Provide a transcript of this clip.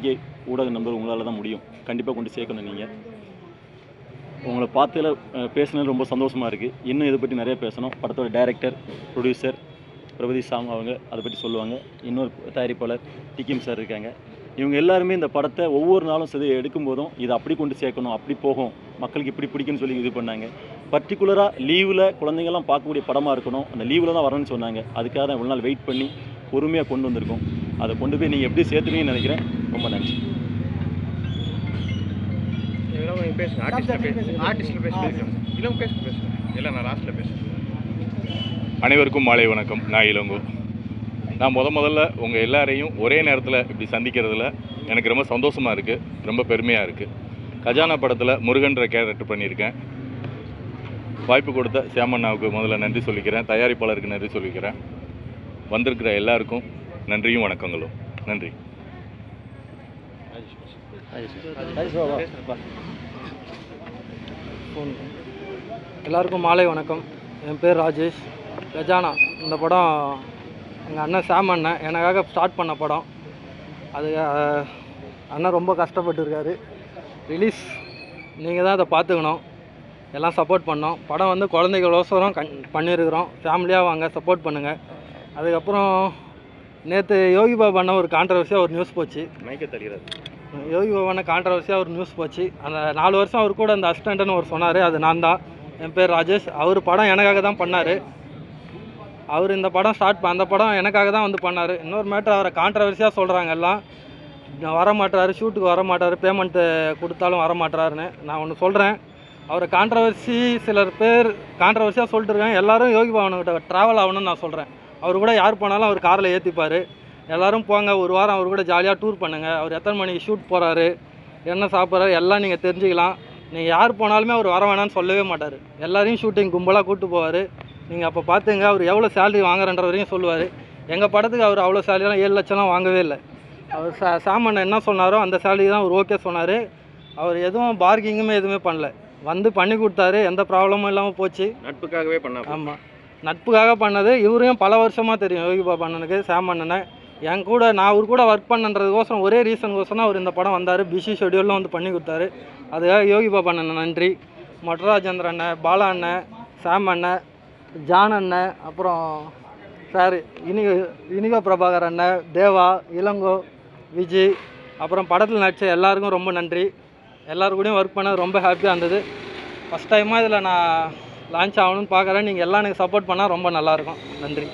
பத்திரிகை ஊடக நண்பர் உங்களால் தான் முடியும். கண்டிப்பாக கொண்டு சேர்க்கணும் நீங்கள் உங்களை பார்த்துல பேசுனது ரொம்ப சந்தோஷமாக இருக்குது இன்னும் இதை பற்றி நிறைய பேசணும். படத்தோட டைரக்டர் ப்ரொடியூசர் பிரபதி சாம் அவங்க அதை பற்றி சொல்லுவாங்க. இன்னொரு தயாரிப்பாளர் டிகிம் சார் இருக்காங்க. இவங்க எல்லாருமே இந்த படத்தை ஒவ்வொரு நாளும் சரி எடுக்கும்போதும் இதை அப்படி கொண்டு சேர்க்கணும் அப்படி போகும். மக்களுக்கு இப்படி பிடிக்குன்னு சொல்லி இது பண்ணாங்க. பர்டிகுலராக லீவில் குழந்தைங்கள்லாம் பார்க்கக்கூடிய படமாக இருக்கணும். அந்த லீவில் தான் வரணும்னு சொன்னாங்க. அதுக்காக தான் இவ்வளோ நாள் வெயிட் பண்ணி பொறுமையாக கொண்டு வந்திருக்கோம். அதை கொண்டு போய் நீங்கள் எப்படி சேர்த்துவீங்கன்னு நினைக்கிறேன். ரொம்ப நன்றி. இதெல்லாம் நீங்க பேசுங்க. ஆர்டிஸ்ட்ல பேசுங்க. ஆர்டிஸ்ட்ல பேசுங்க. இல்லை பேசுங்க. பேசுங்க இல்லை நான் பேசுறேன். அனைவருக்கும் மாலை வணக்கம். நான் இளங்கோ. நான் முத முதல்ல உங்கள் எல்லாரையும் ஒரே நேரத்தில் இப்படி சந்திக்கிறதுல எனக்கு ரொம்ப சந்தோஷமாக இருக்குது ரொம்ப பெருமையாக இருக்குது கஜானா படத்தில் முருகன்ற கேரக்டர் பண்ணியிருக்கேன். வாய்ப்பு கொடுத்த சேமண்ணாவுக்கு முதல்ல நன்றி சொல்லிக்கிறேன். தயாரிப்பாளருக்கு நன்றி சொல்லிக்கிறேன். வந்திருக்கிற எல்லாருக்கும் நன்றியும் வணக்கங்களும். நன்றி. எல்லாருக்கும் மாலை வணக்கம். என் பேர் ராஜேஷ். கஜானா இந்த படம் எங்கள் அண்ணன் சாம் அண்ணன். எனக்காக ஸ்டார்ட் பண்ண படம். அது அண்ணன் ரொம்ப கஷ்டப்பட்டுருக்காரு. ரிலீஸ் நீங்கள் தான் அதை பார்த்துக்கணும். எல்லாம் சப்போர்ட் பண்ணோம். படம் வந்து குழந்தைகளோசரம் கண் பண்ணியிருக்கிறோம் ஃபேமிலியாக வாங்க சப்போர்ட் பண்ணுங்கள் அதுக்கப்புறம் நேற்று யோகி பாபா அண்ணன் ஒரு கான்ட்ரவர்சியாக ஒரு நியூஸ் போச்சு. மைக்க தருகிறது யோகி பவான கான்ட்ரவர்சியாக ஒரு நியூஸ் போச்சு. அந்த நாலு வருஷம் அவர் கூட அந்த அசிஸ்டண்ட்னு ஒரு சொன்னார் அது நான் தான். என் பேர் ராஜேஷ். அவர் படம் எனக்காக தான் பண்ணார். அவர் இந்த படம் ஸ்டார்ட் அந்த படம் எனக்காக தான் வந்து பண்ணார். இன்னொரு மேட்டர் அவரை கான்ட்ரவர்சியாக சொல்கிறாங்க எல்லாம். வர மாட்டாரு ஷூட்டுக்கு வர மாட்டார் பேமெண்ட்டு கொடுத்தாலும் வர மாட்டாருன்னு நான் ஒன்று சொல்கிறேன் அவரை கான்ட்ரவர்சி சிலர் பேர் கான்ட்ரவர்சியாக சொல்லிட்டு இருக்காங்க. எல்லாரும் யோகி பவன்கிட்ட ட்ராவல் ஆகணும்னு நான் சொல்கிறேன் அவர் கூட யார் போனாலும் அவர் காரில் ஏற்றிப்பார் எல்லாரும் போங்க ஒரு வாரம் அவர் கூட ஜாலியாக டூர் பண்ணுங்கள் அவர் எத்தனை மணிக்கு ஷூட் போகிறாரு என்ன சாப்பிட்றாரு எல்லாம் நீங்கள் தெரிஞ்சுக்கலாம். நீங்கள் யார் போனாலுமே அவர் வர வேணாம்னு சொல்லவே மாட்டார். எல்லாரையும் ஷூட்டிங் கும்பலாக கூப்பிட்டு போவார். நீங்கள் அப்போ பார்த்துங்க அவர் எவ்வளோ சேலரி வாங்குறன்ற வரையும் சொல்லுவார். எங்கள் படத்துக்கு அவர் அவ்வளோ சேலரிலாம் ஏழு லட்சம்லாம் வாங்கவே இல்லை. அவர் சா சாமன் என்ன சொன்னாரோ அந்த சேலரி தான் அவர் ஓகே சொன்னார். அவர் எதுவும் பார்க்கிங்குமே எதுவுமே பண்ணல. வந்து பண்ணி கொடுத்தாரு எந்த ப்ராப்ளமும் இல்லாமல் போச்சு. நட்புக்காகவே பண்ண ஆமாம் நட்புக்காக பண்ணது. இவரையும் பல வருஷமாக தெரியும். யோகி பாபா அண்ணனுக்கு சாம் அண்ணனை. என் கூட நான் அவர் கூட ஒர்க் பண்ணுன்றதுக்கோசரம் ஒரே ரீசனுக்கோசரம் அவர் இந்த படம் வந்தார். பிஸி ஷெடியூலில் வந்து பண்ணி கொடுத்தாரு. அதுக்காக யோகி பாபா அண்ணன் நன்றி. மொட்டராஜேந்திர அண்ணன் பாலா அண்ணன் சாம் அண்ணன் ஜான் அண்ணன் அப்புறம் சார் இனிக இனிகோ பிரபாகர் அண்ணன் தேவா இளங்கோ விஜய் அப்புறம் படத்தில் நடித்த எல்லாருக்கும் ரொம்ப நன்றி. எல்லாரு கூடயும் ஒர்க் பண்ண ரொம்ப ஹாப்பியாக இருந்தது. ஃபஸ்ட் டைமாக இதில் நான் லான்ச் ஆகணும்னு பார்க்குறேன். நீங்கள் எல்லாம் எனக்கு சப்போர்ட் பண்ணால் ரொம்ப நல்லாயிருக்கும் நன்றி.